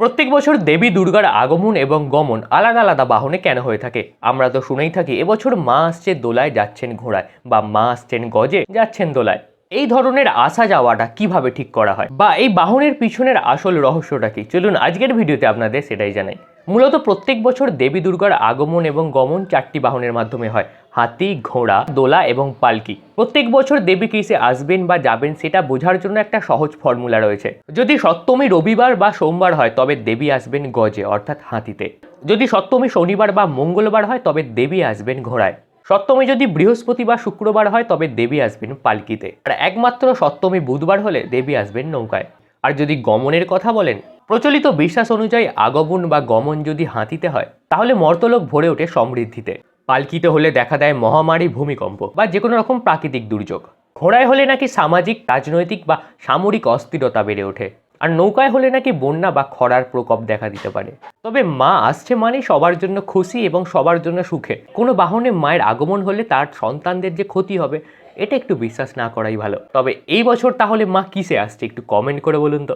প্রত্যেক বছর দেবী দুর্গার আগমন এবং গমন আলাদা আলাদা বাহনে কেন হয়ে থাকে? আমরা তো শুনেই থাকি, এবছর মা আসছে দোলায়, যাচ্ছেন ঘোড়ায় বা মা আসছেন গজে, যাচ্ছেন দোলায়। এই ধরনের আসা যাওয়াটা কীভাবে ঠিক করা হয়? বা এই বাহনের পিছনের আসল রহস্যটা কি? চলুন আজকের ভিডিওতে আপনাদের সেটাই জানাই। মূলত প্রত্যেক বছর দেবী দুর্গার আগমন এবং গমন চারটি বাহনের মাধ্যমে হয়। হাতি, ঘোড়া, দোলা এবং পালকি। প্রত্যেক বছর দেবী কিসে আসবেন বা যাবেন সেটা বোঝার জন্য একটা সহজ ফর্মুলা রয়েছে। যদি সপ্তমী রবিবার বা সোমবার হয়, তবে দেবী আসবেন গজে, অর্থাৎ হাতিতে। যদি সপ্তমী শনিবার বা মঙ্গলবার হয়, তবে দেবী আসবেন ঘোড়ায়। সপ্তমী যদি বৃহস্পতি বা শুক্রবার হয়, তবে দেবী আসবেন পালকিতে। আর একমাত্র সপ্তমী বুধবার হলে দেবী আসবেন নৌকায়। আর যদি গমনের কথা বলেন, প্রচলিত বিশ্বাস অনুযায়ী আগমন বা গমন যদি হাতিতে হয়, তাহলে মর্তলোক ভরে ওঠে সমৃদ্ধিতে। পালকিতে হলে দেখা দেয় মহামারী ভূমিকম্প বা যে কোনো রকম প্রাকৃতিক দুর্যোগ। ঘোড়ায় হলে নাকি সামাজিক, রাজনৈতিক বা সামরিক অস্থিরতা বেড়ে ওঠে। আর নৌকায় হলে নাকি বন্যা বা খরার প্রকোপ দেখা দিতে পারে। তবে মা আসছে মানে সবার জন্য খুশি এবং সবার জন্য সুখে। কোনো বাহনে মায়ের আগমন হলে তার সন্তানদের যে ক্ষতি হবে, এটা একটু বিশ্বাস না করাই ভালো। তবে এই বছর তাহলে মা কিসে আসছে একটু কমেন্ট করে বলুন তো।